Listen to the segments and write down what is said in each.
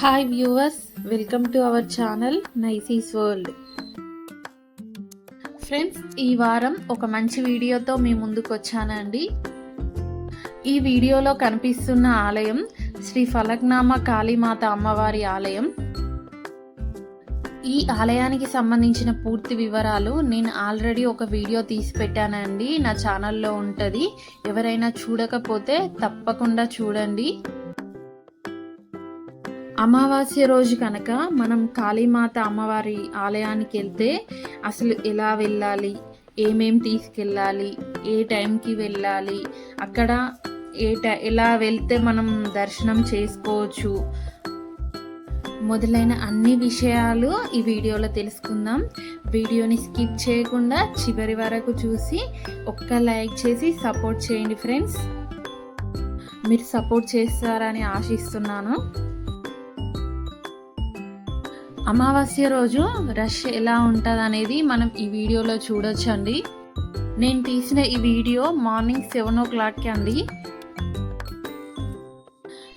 Hi viewers welcome to our channel Naisi's world friends ఈ వారం ఒక మంచి వీడియోతో మీ ముందుకు వచ్చానండి. ఈ వీడియోలో కనిపిస్తున్న ఆలయం శ్రీ ఫలక్నామ కాళీమాత అమ్మవారి ఆలయం. ఈ ఆలయానికి సంబంధించిన పూర్తి వివరాలు నేను ఆల్రెడీ ఒక వీడియో తీసి పెట్టానండి. నా ఛానల్లో ఉంటుంది. ఎవరైనా చూడకపోతే తప్పకుండా చూడండి. అమావాస్య రోజు కనుక మనం కాళీమాత అమ్మవారి ఆలయానికి వెళ్తే అసలు ఎలా వెళ్ళాలి? ఏమేం తీసుకెళ్ళాలి? ఏ టైంకి వెళ్ళాలి? అక్కడ ఏ టై ఎలా వెళ్తే మనం దర్శనం చేసుకోవచ్చు? మొదలైన అన్ని విషయాలు ఈ వీడియోలో తెలుసుకుందాం. వీడియోని స్కిప్ చేయకుండా చివరి వరకు చూసి ఒక్క లైక్ చేసి సపోర్ట్ చేయండి ఫ్రెండ్స్. మీరు సపోర్ట్ చేస్తారని ఆశిస్తున్నాను. అమావాస్య రోజు రష్ ఎలా ఉంటుంది అనేది మనం ఈ వీడియోలో చూడొచ్చండి. నేను తీసిన ఈ వీడియో మార్నింగ్ సెవెన్ ఓ క్లాక్కి అండి.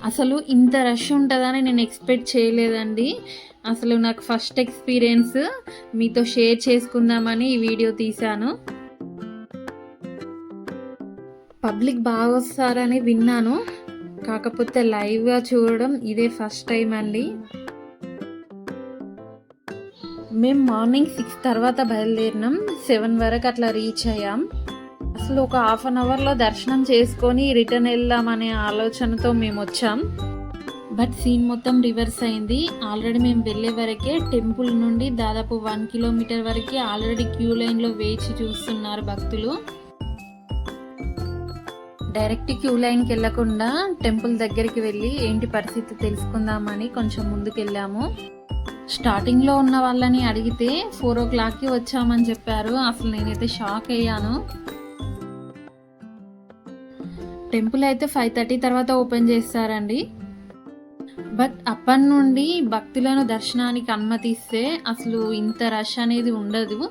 అసలు ఇంత రష్ ఉంటుందని నేను ఎక్స్పెక్ట్ చేయలేదండి. అసలు నాకు ఫస్ట్ ఎక్స్పీరియన్స్ మీతో షేర్ చేసుకుందామని ఈ వీడియో తీశాను. పబ్లిక్ బాగా వస్తారని విన్నాను. కాకపోతే లైవ్గా చూడడం ఇదే ఫస్ట్ టైం అండి. మేము మార్నింగ్ సిక్స్ తర్వాత బయలుదేరినాం. సెవెన్ వరకు అట్లా రీచ్ అయ్యాం. అసలు ఒక హాఫ్ అన్ అవర్లో దర్శనం చేసుకొని రిటర్న్ వెళ్దామనే ఆలోచనతో మేము వచ్చాం. బట్ సీన్ మొత్తం రివర్స్ అయింది. ఆల్రెడీ మేము వెళ్ళే వరకే టెంపుల్ నుండి దాదాపు వన్ కిలోమీటర్ వరకు ఆల్రెడీ క్యూ లైన్లో వేచి చూస్తున్నారు భక్తులు. డైరెక్ట్ క్యూ లైన్కి వెళ్ళకుండా టెంపుల్ దగ్గరికి వెళ్ళి ఏంటి పరిస్థితి తెలుసుకుందామని కొంచెం ముందుకు వెళ్ళాము స్టార్టింగ్లో ఉన్న వాళ్ళని అడిగితే ఫోర్ ఓ క్లాక్కి వచ్చామని చెప్పారు. అసలు నేనైతే షాక్ అయ్యాను. టెంపుల్ అయితే ఫైవ్ థర్టీ తర్వాత ఓపెన్ చేస్తారండి. బట్ అప్పటి నుండి భక్తులను దర్శనానికి అనుమతిస్తే అసలు ఇంత రష్ అనేది ఉండదు.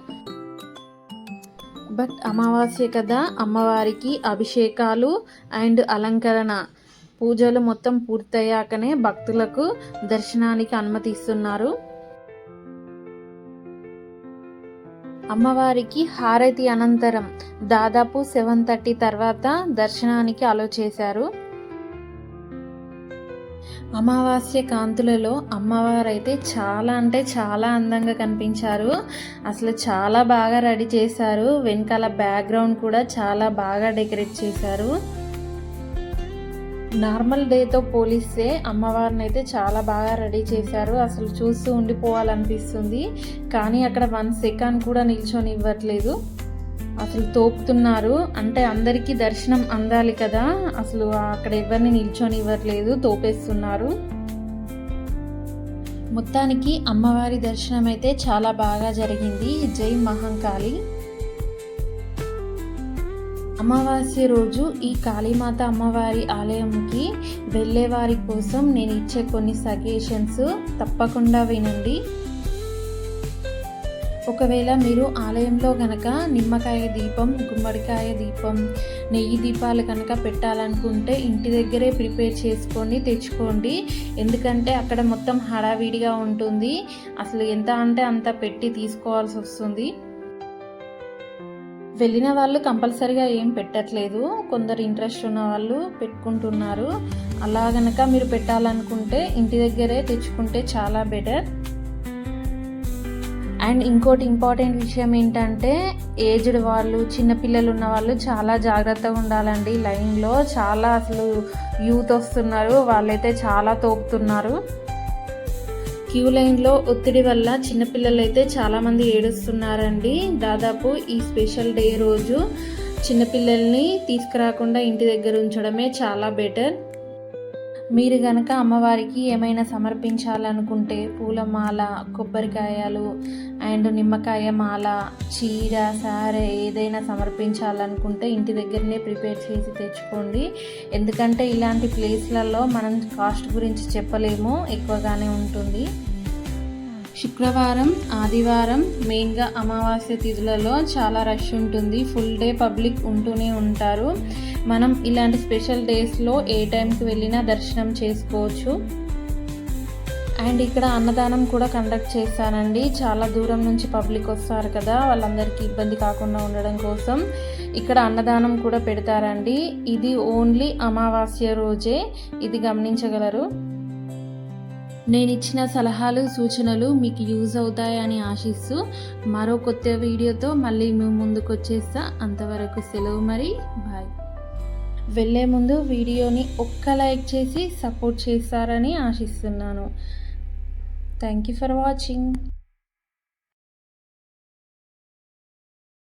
బట్ అమావాస్య కదా అమ్మవారికి అభిషేకాలు అండ్ అలంకరణ. పూజలు మొత్తం పూర్తయ్యాకనే భక్తులకు దర్శనానికి అనుమతిస్తున్నారు. అమ్మవారికి హారతి అనంతరం దాదాపు సెవెన్ థర్టీ తర్వాత దర్శనానికి అలో చేశారు. అమావాస్య కాంతులలో అమ్మవారైతే చాలా అంటే చాలా అందంగా కనిపించారు. అసలు చాలా బాగా రెడీ చేశారు. వెనకాల బ్యాక్గ్రౌండ్ కూడా చాలా బాగా డెకరేట్ చేశారు. నార్మల్ డేతో పోలిస్తే అమ్మవారిని అయితే చాలా బాగా రెడీ చేశారు. అసలు చూస్తూ ఉండిపోవాలనిపిస్తుంది. కానీ అక్కడ వన్ సెకండ్ కూడా నిల్చొని ఇవ్వట్లేదు అసలు తోపుతున్నారు. అంటే అందరికీ దర్శనం అందాలి కదా. అసలు అక్కడ ఎవరిని నిల్చొని ఇవ్వట్లేదు తోపేస్తున్నారు. మొత్తానికి అమ్మవారి దర్శనం అయితే చాలా బాగా జరిగింది. జై మహంకాళి. అమావాస్య రోజు ఈ కాళీమాత అమ్మవారి ఆలయంకి వెళ్ళే వారి కోసం నేను ఇచ్చే కొన్ని సజెషన్స్ తప్పకుండా వినండి. ఒకవేళ మీరు ఆలయంలో కనుక నిమ్మకాయ దీపం గుమ్మడికాయ దీపం నెయ్యి దీపాలు కనుక పెట్టాలనుకుంటే ఇంటి దగ్గరే ప్రిపేర్ చేసుకొని తెచ్చుకోండి. ఎందుకంటే అక్కడ మొత్తం హడావిడిగా ఉంటుంది. అసలు ఎంత అంటే అంత పెట్టి తీసుకోవాల్సి వస్తుంది. వెళ్ళిన వాళ్ళు కంపల్సరీగా ఏం పెట్టట్లేదు. కొందరు ఇంట్రెస్ట్ ఉన్న వాళ్ళు పెట్టుకుంటున్నారు. అలా గనక మీరు పెట్టాలనుకుంటే ఇంటి దగ్గరే తెచ్చుకుంటే చాలా బెటర్. అండ్ ఇంకోటి ఇంపార్టెంట్ విషయం ఏంటంటే ఏజ్డ్ వాళ్ళు చిన్నపిల్లలు ఉన్న వాళ్ళు చాలా జాగ్రత్తగా ఉండాలండి. లైన్లో చాలా అసలు యూత్ వస్తున్నారు. వాళ్ళైతే చాలా తోపుతున్నారు. క్యూ లైన్లో ఒత్తిడి వల్ల చిన్నపిల్లలు అయితే చాలామంది ఏడుస్తున్నారండి. దాదాపు ఈ స్పెషల్ డే రోజు చిన్నపిల్లల్ని తీసుకురాకుండా ఇంటి దగ్గర ఉంచడమే చాలా బెటర్. మీరు కనుక అమ్మవారికి ఏమైనా సమర్పించాలనుకుంటే పూలమాల కొబ్బరికాయలు అండ్ నిమ్మకాయ మాల చీర సారే ఏదైనా సమర్పించాలనుకుంటే ఇంటి దగ్గరనే ప్రిపేర్ చేసి తెచ్చుకోండి. ఎందుకంటే ఇలాంటి ప్లేస్లలో మనం కాస్ట్ గురించి చెప్పలేము ఎక్కువగానే ఉంటుంది. శుక్రవారం ఆదివారం మెయిన్గా అమావాస్య తిథులలో చాలా రష్ ఉంటుంది. ఫుల్ డే పబ్లిక్ ఉంటూనే ఉంటారు. మనం ఇలాంటి స్పెషల్ డేస్లో ఏ టైంకి వెళ్ళినా దర్శనం చేసుకోవచ్చు. అండ్ ఇక్కడ అన్నదానం కూడా కండక్ట్ చేస్తానండి. చాలా దూరం నుంచి పబ్లిక్ వస్తారు కదా వాళ్ళందరికీ ఇబ్బంది కాకుండా ఉండడం కోసం. ఇక్కడ అన్నదానం కూడా పెడతారండి. ఇది ఓన్లీ అమావాస్య రోజే. ఇది గమనించగలరు. నేను ఇచ్చిన సలహాలు సూచనలు మీకు యూజ్ అవుతాయని ఆశిస్తూ మరో కొత్త వీడియోతో మళ్ళీ మేము ముందుకు వచ్చేస్తా అంతవరకు సెలవు మరి. బాయ్. వెళ్ళే ముందు వీడియోని ఒక్క లైక్ చేసి సపోర్ట్ చేస్తారని ఆశిస్తున్నాను. Thank you for watching.